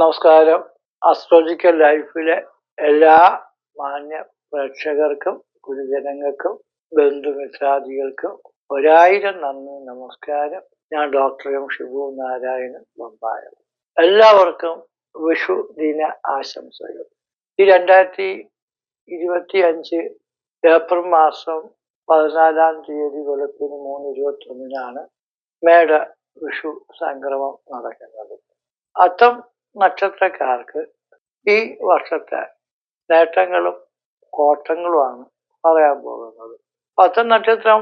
നമസ്കാരം. അസ്ട്രോളജിക്കൽ ലൈഫിലെ എല്ലാ മാന്യ പ്രേക്ഷകർക്കും ഗുരുജനങ്ങൾക്കും ബന്ധുമിത്രാദികൾക്കും ഒരായിരം നന്ദി നമസ്കാരം. ഞാൻ ഡോക്ടർ എം ഷിബു നാരായണൻ ബൊമ്പായം. എല്ലാവർക്കും വിഷു ദിന ആശംസകൾ. ഈ രണ്ടായിരത്തി ഇരുപത്തി അഞ്ച് ഏപ്രിൽ മാസം പതിനാലാം തീയതി വെളുപ്പിന് മൂന്ന് ഇരുപത്തി ഒന്നിനാണ് മേട വിഷു സംക്രമം നടക്കുന്നത്. അത്തം നക്ഷത്രക്കാർക്ക് ഈ വർഷത്തെ നേട്ടങ്ങളും കോട്ടങ്ങളുമാണ് പറയാൻ പോകുന്നത്. പത്തം നക്ഷത്രം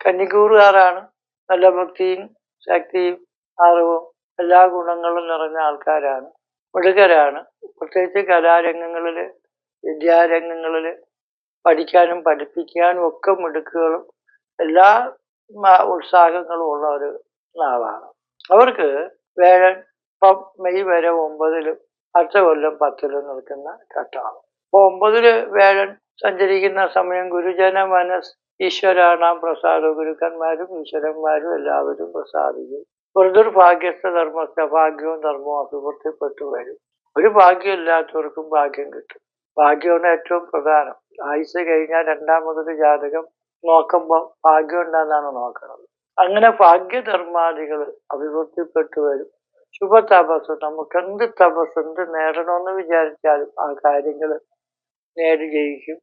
കന്നിക്കൂറുകാരാണ്. നല്ല ഭക്തിയും ശക്തിയും അറിവും എല്ലാ ഗുണങ്ങളും നിറഞ്ഞ ആൾക്കാരാണ്. മിടുക്കരാണ്. പ്രത്യേകിച്ച് കലാരംഗങ്ങളിൽ വിദ്യാരംഗങ്ങളിൽ പഠിക്കാനും പഠിപ്പിക്കാനും ഒക്കെ മിടുക്കുകളും എല്ലാ ഉത്സാഹങ്ങളും ഉള്ള ഒരു നാളാണ്. അവർക്ക് വേഴൻ ഇപ്പം മെയ് വരെ ഒമ്പതിലും അടുത്ത കൊല്ലം പത്തിലും നിൽക്കുന്ന ഘട്ടമാണ് അപ്പൊ ഒമ്പതിൽ വേഴൻ സഞ്ചരിക്കുന്ന സമയം ഗുരുജന മനസ് ഈശ്വരാണാം പ്രസാദ. ഗുരുക്കന്മാരും ഈശ്വരന്മാരും എല്ലാവരും പ്രസാദിക്കും. വെറുതൊരു ഭാഗ്യസ്ഥ ധർമ്മസ്ഥ ഭാഗ്യവും ധർമ്മവും അഭിവൃദ്ധിപ്പെട്ടു വരും. ഒരു ഭാഗ്യം ഇല്ലാത്തവർക്കും ഭാഗ്യം കിട്ടും. ഭാഗ്യമാണ് ഏറ്റവും പ്രധാനം. ആയുസ് കഴിഞ്ഞാൽ രണ്ടാമതൊരു ജാതകം നോക്കുമ്പോൾ ഭാഗ്യം ഉണ്ടെന്നാണ് നോക്കുന്നത് അങ്ങനെ ഭാഗ്യധർമാദികൾ അഭിവൃദ്ധിപ്പെട്ടു വരും. ശുഭ തപസ് നമുക്ക് എന്ത് തപസ് എന്ത് നേടണമെന്ന് വിചാരിച്ചാലും ആ കാര്യങ്ങൾ നേടി ജയിക്കും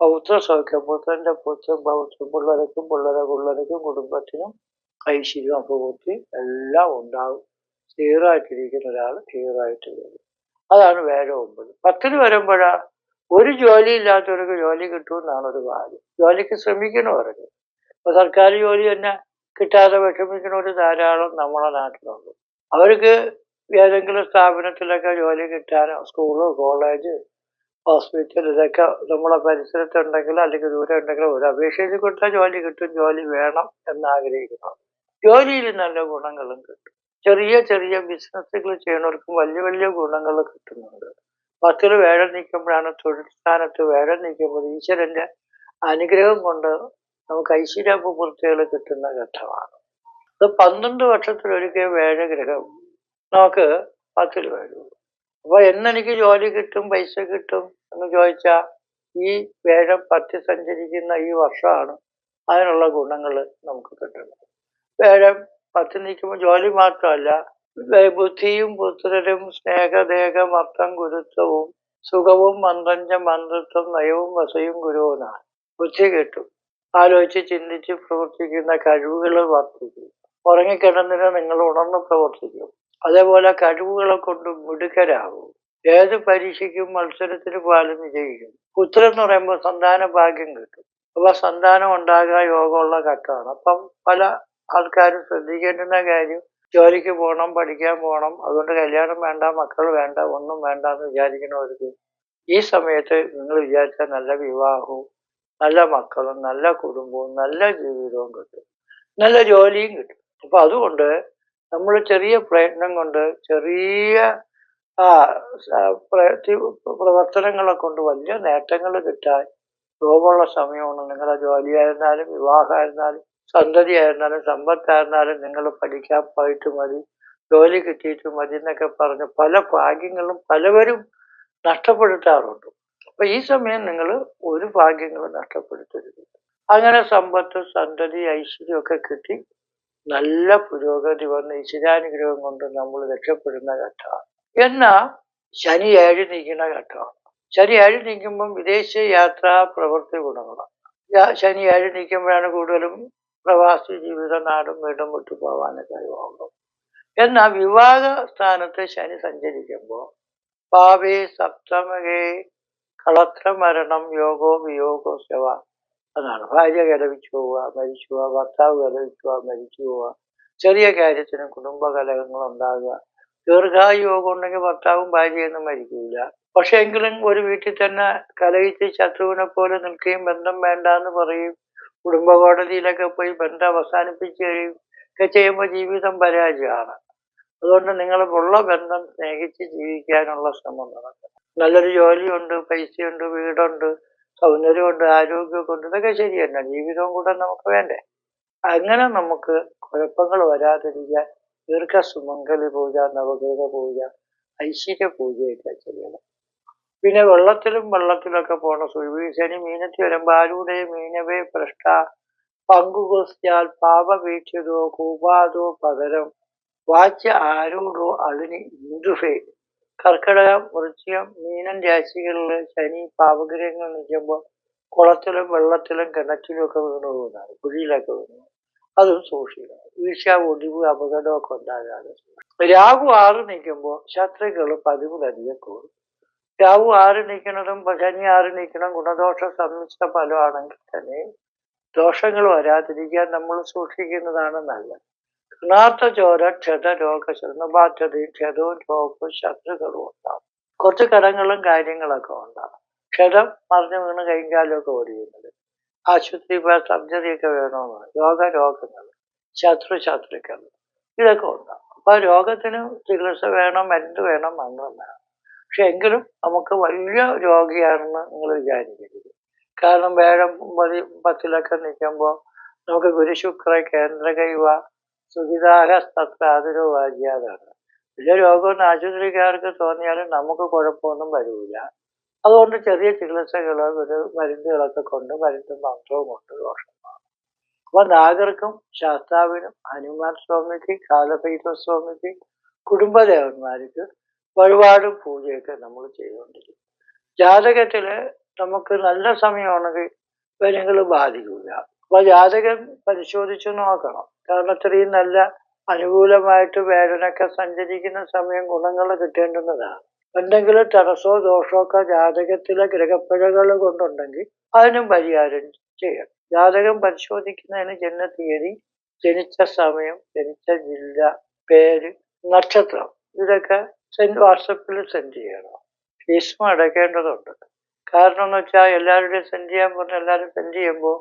പൗത്ര സൗഖ്യം പുത്രന്റെ പുത്രൻ പൗത്രം പിള്ളേർക്കും പിള്ളേരെ പിള്ളേർക്കും കുടുംബത്തിനും ഐശ്വര്യം അഭിവൃദ്ധി എല്ലാം ഉണ്ടാവും ക്ലിയറായിട്ടിരിക്കുന്ന ഒരാൾ ക്ലിയറായിട്ട് വരും. അതാണ് വേറെ ഒമ്പത്. പത്തിന് വരുമ്പോഴാ ഒരു ജോലി ഇല്ലാത്തവർക്ക് ജോലി കിട്ടുമെന്നാണ് ഒരു കാര്യം ജോലിക്ക് ശ്രമിക്കണവർക്ക് ഇപ്പൊ സർക്കാർ ജോലി തന്നെ കിട്ടാതെ വിഷമിക്കുന്നവർ ധാരാളം നമ്മളെ നാട്ടിലുണ്ട്. അവർക്ക് ഏതെങ്കിലും സ്ഥാപനത്തിലൊക്കെ ജോലി കിട്ടാനോ സ്കൂളോ കോളേജ് ഹോസ്പിറ്റൽ ഇതൊക്കെ നമ്മളെ പരിസരത്തുണ്ടെങ്കിൽ അല്ലെങ്കിൽ ദൂരെ ഉണ്ടെങ്കിൽ ഒരു അപേക്ഷയിൽ കൊടുത്താൽ ജോലി കിട്ടും ജോലി വേണം എന്ന് ആഗ്രഹിക്കുന്നു ജോലിയിൽ നല്ല ഗുണങ്ങളും കിട്ടും. ചെറിയ ചെറിയ ബിസിനസ്സുകൾ ചെയ്യുന്നവർക്കും വലിയ വലിയ ഗുണങ്ങൾ കിട്ടുന്നുണ്ട്. പത്തിൽ വേഴം നിൽക്കുമ്പോഴാണ് തൊഴിൽ സ്ഥാനത്ത് വേഴം നിൽക്കുമ്പോൾ ഈശ്വരന്റെ അനുഗ്രഹം കൊണ്ട് നമുക്ക് ഐശ്വര്യപൂർത്തികൾ കിട്ടുന്ന ഘട്ടമാണ്. ഇത് പന്ത്രണ്ട് വർഷത്തിലൊരിക്കൽ വേഴഗ്രഹം. നമുക്ക് പത്തിൽ വരുള്ളൂ അപ്പൊ എന്നെനിക്ക് ജോലി കിട്ടും പൈസ കിട്ടും എന്ന് ചോദിച്ചാൽ ഈ വേഴം പത്തി സഞ്ചരിക്കുന്ന ഈ വർഷമാണ് അതിനുള്ള ഗുണങ്ങൾ നമുക്ക് കിട്ടുന്നത്. വേഴം പത്തി നിൽക്കുമ്പോൾ ജോലി മാത്രമല്ല ബുദ്ധിയും പുത്രരും സ്നേഹദേഹം അർത്ഥം ഗുരുത്വവും സുഖവും മന്ത്രഞ്ച മന്ത്രത്വം നയവും വസയും ഗുരുവുമാണ്. ബുദ്ധി കിട്ടും. ആലോചിച്ച് ചിന്തിച്ച് പ്രവർത്തിക്കുന്ന കഴിവുകൾ വർദ്ധിക്കും. ഉറങ്ങിക്കിടന്നിട്ട് നിങ്ങൾ ഉണർന്ന് പ്രവർത്തിക്കും. അതേപോലെ കഴിവുകളെ കൊണ്ട് മിടുക്കരാകും. ഏത് പരീക്ഷയ്ക്കും മത്സരത്തിന് പാലും വിജയിക്കും. പുത്രൻ എന്ന് പറയുമ്പോൾ സന്താന ഭാഗ്യം കിട്ടും. അപ്പൊ സന്താനം ഉണ്ടാകാൻ യോഗമുള്ള കക്കാണ് അപ്പം പല ആൾക്കാരും ശ്രദ്ധിക്കേണ്ടുന്ന കാര്യം ജോലിക്ക് പോകണം പഠിക്കാൻ പോകണം. അതുകൊണ്ട് കല്യാണം വേണ്ട മക്കൾ വേണ്ട ഒന്നും വേണ്ട എന്ന് വിചാരിക്കുന്നവർക്ക് ഈ സമയത്ത് നിങ്ങൾ വിചാരിച്ച നല്ല വിവാഹവും നല്ല മക്കളും നല്ല കുടുംബവും നല്ല ജീവിതവും കിട്ടും. നല്ല ജോലിയും കിട്ടും. അപ്പൊ അതുകൊണ്ട് നമ്മൾ ചെറിയ പ്രയത്നം കൊണ്ട് ചെറിയ പ്രവർത്തനങ്ങളെ കൊണ്ട് വലിയ നേട്ടങ്ങൾ കിട്ടാൻ യോഗമുള്ള സമയമാണ്. നിങ്ങളുടെ ജോലിയായിരുന്നാലും വിവാഹമായിരുന്നാലും സന്തതി ആയിരുന്നാലും സമ്പത്തായിരുന്നാലും നിങ്ങൾ പഠിക്കാൻ പോയിട്ട് മതി ജോലി കിട്ടിയിട്ട് മതി എന്നൊക്കെ പറഞ്ഞ് പല ഭാഗ്യങ്ങളും പലവരും നഷ്ടപ്പെടുത്താറുണ്ട്. അപ്പൊ ഈ സമയം നിങ്ങൾ ഒരു ഭാഗ്യങ്ങളും നഷ്ടപ്പെടുത്തരുത്. അങ്ങനെ സമ്പത്ത് സന്തതി ഐശ്വര്യമൊക്കെ കിട്ടി നല്ല പുരോഗതി വന്ന് ഈശ്വരാനുഗ്രഹം കൊണ്ട് നമ്മൾ രക്ഷപ്പെടുന്ന ഘട്ടമാണ്. എന്നാ ശനി ഏഴ് നീക്കുന്ന ഘട്ടമാണ്. ശനി ഏഴ് നീക്കുമ്പം വിദേശ യാത്രാ പ്രവൃത്തി ഗുണങ്ങളാണ് ശനി ഏഴ് നീക്കുമ്പോഴാണ് കൂടുതലും പ്രവാസി ജീവിത നാടും വീടും വിട്ടു പോകാനൊക്കെ കഴിവുള്ളൂ എന്നാൽ വിവാഹ സ്ഥാനത്ത് ശനി സഞ്ചരിക്കുമ്പോൾ പാവേ സപ്തമകേ കളത്ര മരണം യോഗോ വിയോഗോ ശവ. അതാണ്. ഭാര്യ കലവിച്ചു പോവുക മരിച്ചു പോവുക ഭർത്താവ് കലവിച്ചു പോവുക മരിച്ചു പോവുക ചെറിയ കാര്യത്തിന് കുടുംബ കലഹങ്ങൾ ഉണ്ടാകുക ദീർഘായുയോഗം ഉണ്ടെങ്കിൽ ഭർത്താവും ഭാര്യയൊന്നും മരിക്കില്ല പക്ഷെ എങ്കിലും ഒരു വീട്ടിൽ തന്നെ കലഹിച്ച് ശത്രുവിനെ പോലെ നിൽക്കുകയും ബന്ധം വേണ്ട എന്ന് പറയും. കുടുംബ കോടതിയിലൊക്കെ പോയി ബന്ധം അവസാനിപ്പിച്ച് കഴിയും. ഒക്കെ ചെയ്യുമ്പോൾ ജീവിതം പരാജയമാണ്. അതുകൊണ്ട് നിങ്ങൾ ഉള്ള ബന്ധം സ്നേഹിച്ച് ജീവിക്കാനുള്ള ശ്രമം നടത്തുക നല്ലൊരു ജോലിയുണ്ട് പൈസയുണ്ട് വീടുണ്ട്. സൗന്ദര്യമുണ്ട് ആരോഗ്യമൊക്കെ ഇതൊക്കെ ശരി തന്നെ ജീവിതവും കൂടെ നമുക്ക് വേണ്ടേ. അങ്ങനെ നമുക്ക് കുഴപ്പങ്ങൾ വരാതിരിക്കാൻ ദീർഘ സുമംഗലി പൂജ നവഗ്രഹ പൂജ ഐശ്വര്യ പൂജയൊക്കെ ചെയ്യണം. പിന്നെ വെള്ളത്തിലും വെള്ളത്തിലൊക്കെ പോണ. സുവിശനി മീനത്തി വരുമ്പോൾ ആരുടെ മീനവേ ഭ്രഷ്ട പങ്കുകുസ്യാൽ പാപവീക്ഷിതോ കൂപാതോ പകരം. വാച്ച് ആരോടോ അതിന് ഇന്ദുഫേ കർക്കിടകം വൃശ്ചികം മീനം രാശികളിൽ ശനി പാപഗ്രഹങ്ങൾ നിൽക്കുമ്പോൾ കുളത്തിലും വെള്ളത്തിലും കിണറ്റിലും ഒക്കെ വീണു പോകുന്നതാണ് കുഴിയിലൊക്കെ വീണു. അതും സൂക്ഷിക്കണം. വീഴ്ച ഒടിവ് അപകടമൊക്കെ ഉണ്ടാകാതെ രാഹു ആറ് നിൽക്കുമ്പോൾ ശത്രുക്കൾ പതിവിലധികം കൂടും. രാഹു ആറ് നിൽക്കുന്നതും ശനി ആറ് നിൽക്കണം ഗുണദോഷ സമ്മിശ്ര ഫലമാണെങ്കിൽ തന്നെ ദോഷങ്ങൾ വരാതിരിക്കാൻ നമ്മൾ സൂക്ഷിക്കുന്നതാണ് നല്ലത്. ചോര ക്ഷത രോഗ ശരണബാധ്യതയും ക്ഷതവും രോഗവും ശത്രുക്കളും ഉണ്ടാവും. കുറച്ച് കടങ്ങളും കാര്യങ്ങളൊക്കെ ഉണ്ടാവും. ക്ഷതം മറിഞ്ഞു വീണ് കൈകാലൊക്കെ ഓടിയുന്നത് ആശുപത്രി പോയ സർജറിയൊക്കെ വേണമെന്ന് രോഗ രോഗങ്ങൾ ശത്രു ശത്രുക്കൾ ഇതൊക്കെ ഉണ്ടാവും. അപ്പൊ രോഗത്തിന് ചികിത്സ വേണം മരുന്ന് വേണം മന്ത്രം വേണം. പക്ഷെ എങ്കിലും നമുക്ക് വലിയ രോഗിയാണെന്ന് നിങ്ങൾ വിചാരിക്കരുത്. കാരണം വേഗം പതി പത്തിലൊക്കെ നിൽക്കുമ്പോൾ നമുക്ക് ഗുരുശുക്ര കേന്ദ്ര കൈവ സുഖിതാഹസ്തത്ര വാജ്യാതാണ് വലിയ രോഗമൊന്നും ആശുപത്രിക്കാർക്ക് തോന്നിയാലും നമുക്ക് കുഴപ്പമൊന്നും വരില്ല അതുകൊണ്ട് ചെറിയ ചികിത്സകളോ ഒരു മരുന്നുകളൊക്കെ കൊണ്ട് മരുന്നും മന്ത്രവും കൊണ്ട് ദോഷമാണ്. അപ്പൊ നാഗർക്കും ശാസ്താവിനും ഹനുമാൻ സ്വാമിക്ക് കാലഭൈരവ സ്വാമിക്ക് കുടുംബദേവന്മാർക്ക് വഴിപാടും പൂജയൊക്കെ നമ്മൾ ചെയ്തുകൊണ്ടിരിക്കും ജാതകത്തിൽ നമുക്ക് നല്ല സമയമാണെങ്കിൽ ഇവരുങ്ങൾ ബാധിക്കില്ല അപ്പൊ ജാതകം പരിശോധിച്ച് നോക്കണം. കാരണം ഇത്രയും നല്ല അനുകൂലമായിട്ട് വേദനയൊക്കെ സഞ്ചരിക്കുന്ന സമയം ഗുണങ്ങൾ കിട്ടേണ്ടുന്നതാണ് എന്തെങ്കിലും തടസ്സോ ദോഷമോ ഒക്കെ ജാതകത്തിലെ ഗ്രഹപ്പിഴകൾ കൊണ്ടുണ്ടെങ്കിൽ അതിനും പരിഹാരം ചെയ്യണം ജാതകം പരിശോധിക്കുന്നതിന് ജനന തീയതി ജനിച്ച സമയം ജനിച്ച ജില്ല പേര് നക്ഷത്രം ഇതൊക്കെ സെൻഡ് വാട്സപ്പിൽ സെൻഡ് ചെയ്യണം. ഫീസും അടയ്ക്കേണ്ടതുണ്ട്. കാരണം എന്ന് വെച്ചാൽ എല്ലാവരുടെയും സെൻഡ് ചെയ്യാൻ പറഞ്ഞാൽ എല്ലാവരും സെൻഡ് ചെയ്യുമ്പോൾ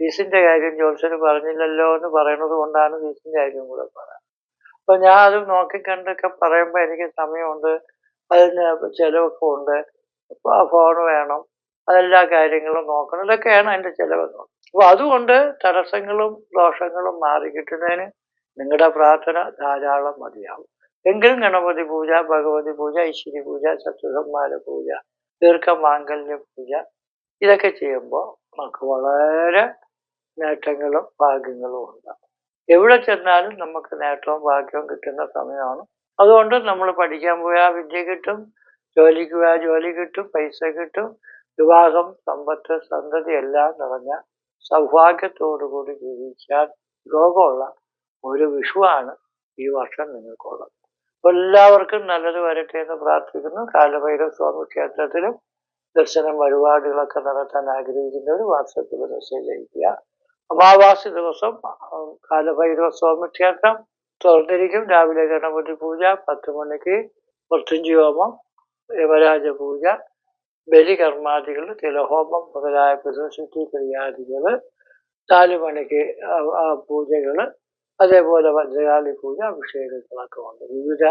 ഫീസിന്റെ കാര്യം ജോത്സ്യന് പറഞ്ഞില്ലല്ലോ എന്ന് പറയുന്നത് കൊണ്ടാണ് ഫീസിന്റെ കാര്യം കൂടെ പറയാം. അപ്പൊ ഞാൻ അത് നോക്കിക്കണ്ടൊക്കെ പറയുമ്പോൾ എനിക്ക് സമയമുണ്ട്. അതിന് ചിലവൊക്കെ ഉണ്ട്. ആ ഫോൺ വേണം. അതെല്ലാ കാര്യങ്ങളും നോക്കണം. ഇതൊക്കെയാണ് അതിന്റെ ചിലവെന്ന് അപ്പൊ അതുകൊണ്ട് തടസ്സങ്ങളും ദോഷങ്ങളും മാറി കിട്ടുന്നതിന് നിങ്ങളുടെ പ്രാർത്ഥന ധാരാളം മതിയാവും. എങ്കിലും ഗണപതി പൂജ ഭഗവതി പൂജ ഐശ്വര്യ പൂജ ശത്രുസന്മാര പൂജ ദീർഘമാംഗല്യ പൂജ ഇതൊക്കെ ചെയ്യുമ്പോൾ നമുക്ക് വളരെ നേട്ടങ്ങളും ഭാഗ്യങ്ങളും ഉണ്ട്. എവിടെ ചെന്നാലും നമുക്ക് നേട്ടവും ഭാഗ്യവും കിട്ടുന്ന സമയമാണ്. അതുകൊണ്ട് നമ്മൾ പഠിക്കാൻ പോയാൽ വിദ്യ കിട്ടും ജോലിക്ക് പോയാൽ ജോലി കിട്ടും പൈസ കിട്ടും വിവാഹം സമ്പത്ത് സന്തതി എല്ലാം നിറഞ്ഞ സൗഭാഗ്യത്തോടുകൂടി ജീവിക്കാൻ ലോകമുള്ള ഒരു വിഷുവാണ് ഈ വർഷം നിങ്ങൾക്കുള്ളത്. എല്ലാവർക്കും നല്ലത് വരട്ടെ എന്ന് പ്രാർത്ഥിക്കുന്നു. കാലഭൈരവ സ്വാമി ക്ഷേത്രത്തിലും ദർശനം വഴിപാടുകളൊക്കെ നടത്താൻ ആഗ്രഹിക്കുന്നവർ വാട്സപ്പിൽ മെസ്സേജ് അയക്കുക അമാവാസി ദിവസം കാലഭൈരവ സ്വാമി ക്ഷേത്രം തുറന്നിരിക്കും. രാവിലെ ഗണപതി പൂജ പത്ത് മണിക്ക് മൃത്യുഞ്ജയോമം യുവരാജ പൂജ ബലികർമാദികൾ തിലഹോമം മുതലായ പ്രദർശിത്തി ക്രിയാദികൾ നാല് മണിക്ക് പൂജകൾ അതേപോലെ വജ്രകാലി പൂജ അഭിഷേകങ്ങളൊക്കെ ഉണ്ട്. വിവിധ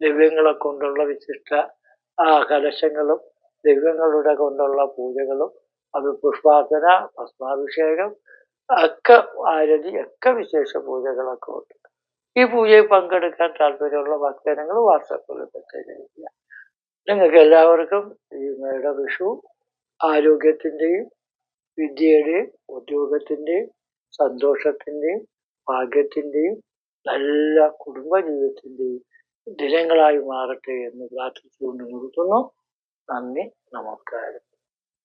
ദിവ്യങ്ങളെ കൊണ്ടുള്ള വിശിഷ്ട കലശങ്ങളും ദിവ്യങ്ങളുടെ കൊണ്ടുള്ള പൂജകളും അത് പുഷ്പാർച്ചന ഭസ്മാഭിഷേകം ഒക്കെ ആരതി ഒക്കെ വിശേഷ പൂജകളൊക്കെ ഉണ്ട്. ഈ പൂജയിൽ പങ്കെടുക്കാൻ താല്പര്യമുള്ള ഭക്തജനങ്ങൾ വാട്സപ്പിൽ മെസ്സേജ് അയക്കുക നിങ്ങൾക്ക് എല്ലാവർക്കും ഈ മേട വിഷു ആരോഗ്യത്തിന്റെയും വിദ്യയുടെയും ഉദ്യോഗത്തിന്റെയും സന്തോഷത്തിന്റെയും ഭാഗ്യത്തിന്റെയും നല്ല കുടുംബജീവിതത്തിന്റെയും ദിനങ്ങളായി മാറട്ടെ എന്ന് പ്രാർത്ഥിച്ചുകൊണ്ട് നിർത്തുന്നു. നന്ദി നമസ്കാരം.